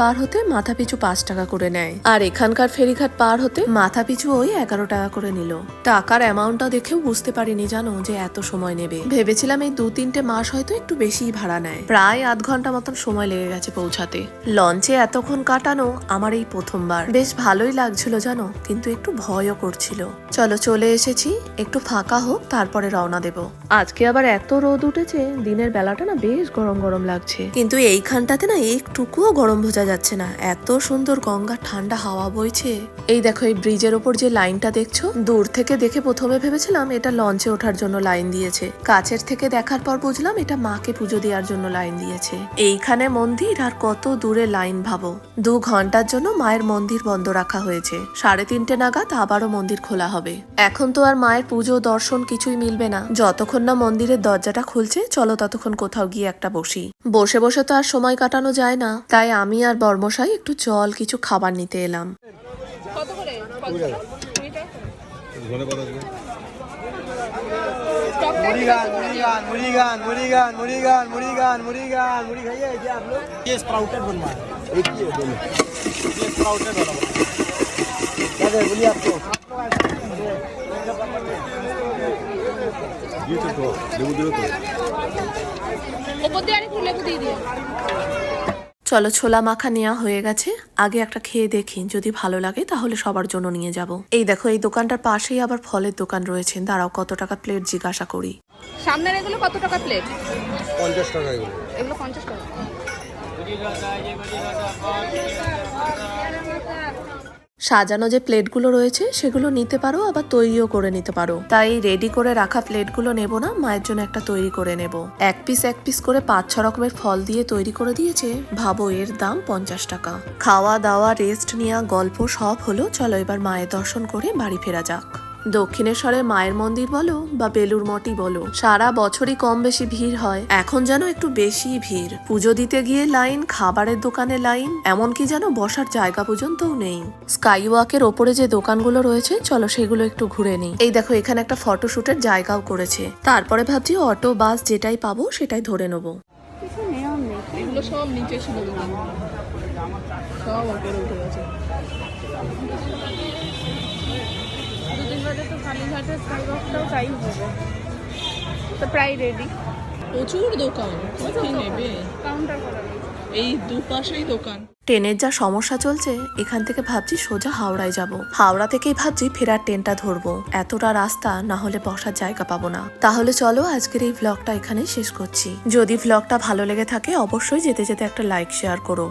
পার হতে মাথা পিছু পাঁচ টাকা করে নেয়। আর এখানকার ফেরিঘাট পার হতে মাথা পিছু ওই এগারো টাকা করে নিল। টাকার অ্যামাউন্টটা দেখেও বুঝতে পারিনি জানো যে এত সময় নেবে। ভেবেছিলাম এই দু তিনটে মাস হয়তো একটু বেশিই ভাড়া নেয়। প্রায় আধ ঘণ্টা মতন সময় লেগে গেছে পৌঁছাতে। লঞ্চে এতক্ষণ কাটানো আমার এই প্রথমবার। বেশ ভালোই লাগছিল জানো, কিন্তু একটু ভয়ও করছিল। চলো চলে এসেছি একটু ফাঁকা হোক তারপরে রওনা দেব। আজকে আবার এত রোদ উঠেছে দিনের বেলাটা না বেশ গরম গরম লাগছে। কিন্তু এইখানটাতে না একটুকুও গরম বোঝা যাচ্ছে না এত সুন্দর গঙ্গার ঠান্ডা হাওয়া বইছে। এই দেখো এই ব্রিজের ওপর যে লাইনটা দেখছ দূর থেকে দেখে প্রথমে ভেবেছিলাম এটা লঞ্চে ওঠার জন্য লাইন দিয়েছে। কাছের থেকে দেখার পর বুঝলাম এটা মাকে পুজো দেওয়ার জন্য লাইন দিয়েছে। এইখানে মন্দির আর কত দূরে লাইন ভাবো। দু ঘণ্টার জন্য মায়ের মন্দির বন্ধ রাখা হয়েছে। সাড়ে তিনটে নাগাদ আবারও মন্দির খোলা হবে। এখন তো আর মায়ের পুজো দর্শন কিছুই মিলবে না যতক্ষণ না মন্দিরের দরজাটা খুলছে চলো ততক্ষণ কোথাও গিয়ে একটা বসি বসে বসে তো আর সময় কাটানো যায় না তাই আমি আর বর্মশাই একটু জল কিছু খাবার নিতে এলাম কত করে কুড়ি টাকা ধনে পাতা দেবে। স্টকটা मुरीगान मुरीगान मुरीगान मुरीगान मुरीगान मुरीगान मुरी खाइए क्या आप लोग ये स्प्राउटेड बनवा है एक ही है दोनों ये स्प्राउटेड वाला बनवा है। क्या दे बोलिए आपको দিয়েছে তো লেবু দিলে তো? ওপর দিয়ে আরেকটু লেবু দিয়ে দিও। চলো ছোলা মাখা নেওয়া হয়ে গেছে। আগে একটা খেয়ে দেখি যদি ভালো লাগে তাহলে সবার জন্য নিয়ে যাব। এই দেখো এই দোকানটার পাশেই আবার ফলের দোকান রয়েছে। দাঁড়াও কত টাকা প্লেট জিজ্ঞাসা করি। সামনের এগুলো কত টাকা প্লেট পঞ্চাশ টাকা এগুলো। এগুলো পঞ্চাশ টাকা। সাজানো যে প্লেটগুলো রয়েছে, সেগুলো নিতে পারো, আবার তৈরিও করে নিতে পারো। তাই রেডি করে রাখা প্লেটগুলো নেব না, মায়ের জন্য একটা তৈরি করে নেব। এক পিস এক পিস করে পাঁচ, ছ রকমের ফল দিয়ে তৈরি করে দিয়েছে, ভাবো এর দাম পঞ্চাশ টাকা। খাওয়া দাওয়া রেস্ট নেওয়া, গল্প সব হলো, চলো এবার মায়ের দর্শন করে বাড়ি ফেরা যাক। দক্ষিণেশ্বরে মায়ের মন্দির বলো বা বেলুর মঠই বলো সারা বছরই কম বেশি ভিড় হয়। এখন যেন একটু বেশি ভিড়। পুজো দিতে গিয়ে লাইন খাবারের দোকানে লাইন এমনকি যেন বসার জায়গা পর্যন্তও নেই। স্কাই ওয়াকের ওপরে যে দোকানগুলো রয়েছে চলো সেগুলো একটু ঘুরে নিই। এই দেখো এখানে একটা ফটোশুটের জায়গাও করেছে। তারপরে ভাবছি অটো বাস যেটাই পাবো সেটাই ধরে নেব। সব নিচে ছিল। দোকান সব কালীঘাটের স্কাইওয়াকটাও তাই হবে। তো প্রায় রেডি প্রচুর দোকান কি নেবে? কাউন্টার করা এই দুপাশেই দোকান। ট্রেনের যা সমস্যা চলছে এখান থেকে ভাবছি সোজা হাওড়ায় যাব। হাওড়া থেকেই ভাবছি ফেরার ট্রেনটা ধরবো। এতটা রাস্তা না হলে বসার জায়গা পাবো না। তাহলে চলো আজকের এই ভ্লগটা এখানেই শেষ করছি। যদি ভ্লগটা ভালো লেগে থাকে অবশ্যই যেতে যেতে একটা লাইক শেয়ার করো।